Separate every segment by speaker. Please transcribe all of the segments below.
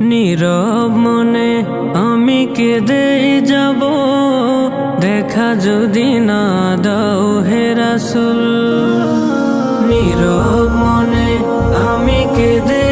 Speaker 1: নীরব মনে আমি কেঁদে যাব। দেখা যদি না দাও হে রাসুল। নীরব মনে আমি কেঁদে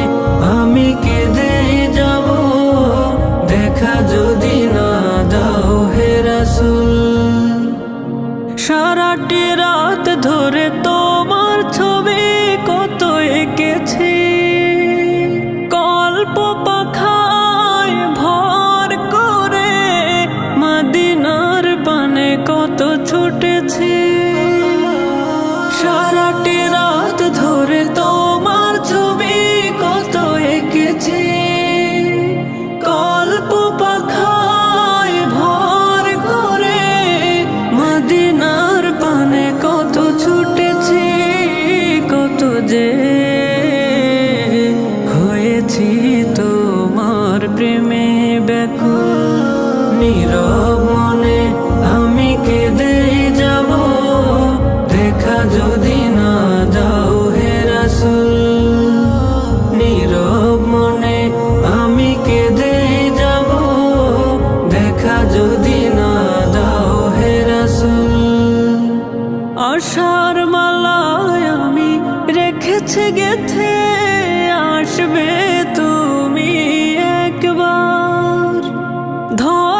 Speaker 1: ছুটেছি দাও হে রাসুল, নীরব মনে আমি কেঁদে যাব। দেখা যদি না দাও হে রাসুল আশার মালায় আমি রেখেছে গেথে আসবে তুমি একবার। ধর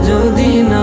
Speaker 1: যদি না